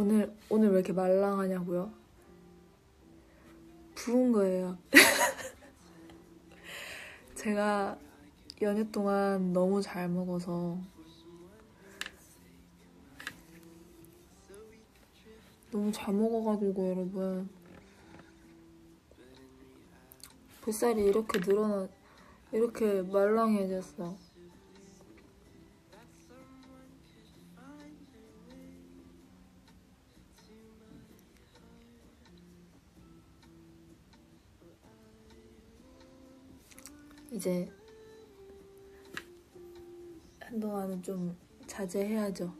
오늘 오늘 왜 이렇게 말랑하냐고요? 부은 거예요. 제가 연휴 동안 너무 잘 먹어서 너무 잘 먹어가지고 여러분 뱃살이 이렇게 늘어나 이렇게 말랑해졌어. 이제 한동안은 좀 자제해야죠.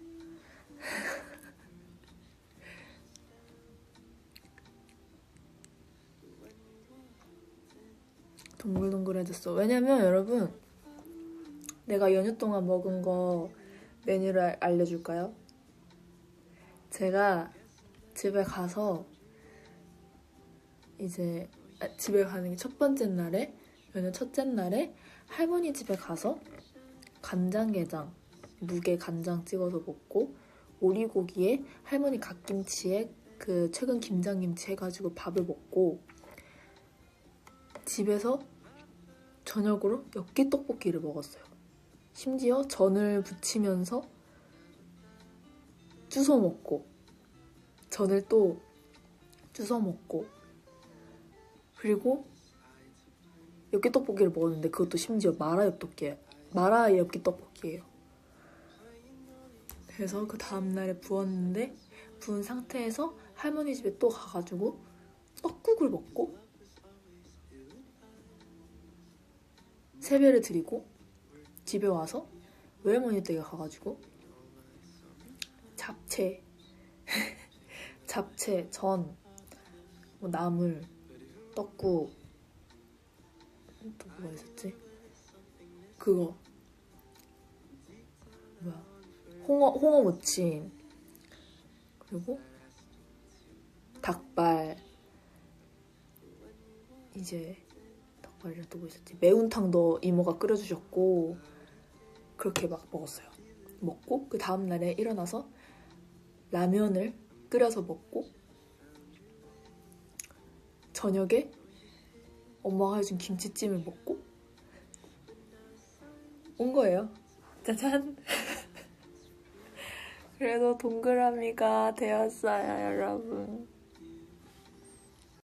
동글동글해졌어. 왜냐면 여러분, 내가 연휴 동안 먹은 거 메뉴를 알- 알려줄까요? 제가 집에 가서 이제 아, 집에 가는 게 첫 번째 날에 연휴 첫째 날에 할머니 집에 가서 간장게장 무게 간장 찍어서 먹고 오리고기에 할머니 갓김치에 그 최근 김장김치 해가지고 밥을 먹고 집에서 저녁으로 엽기 떡볶이를 먹었어요. 심지어 전을 부치면서 주워 먹고 전을 또 주워 먹고 그리고 엽기 떡볶이를 먹었는데 그것도 심지어 마라 엽떡이에요. 마라 엽기 떡볶이에요. 그래서 그 다음날에 부었는데 부은 상태에서 할머니 집에 또 가가지고 떡국을 먹고 세배를 드리고 집에 와서 외할머니 댁에 가가지고 잡채 잡채 전 뭐 나물 떡국 또 뭐가 있었지? 그거 뭐야 홍어 홍어 무침 그리고 닭발 이제 닭발이랑 또 뭐 있었지? 매운탕도 이모가 끓여주셨고 그렇게 막 먹었어요. 먹고 그 다음 날에 일어나서 라면을 끓여서 먹고 저녁에 엄마가 해준 김치찜을 먹고 온 거예요. 짜잔. 그래도 동그라미가 되었어요, 여러분.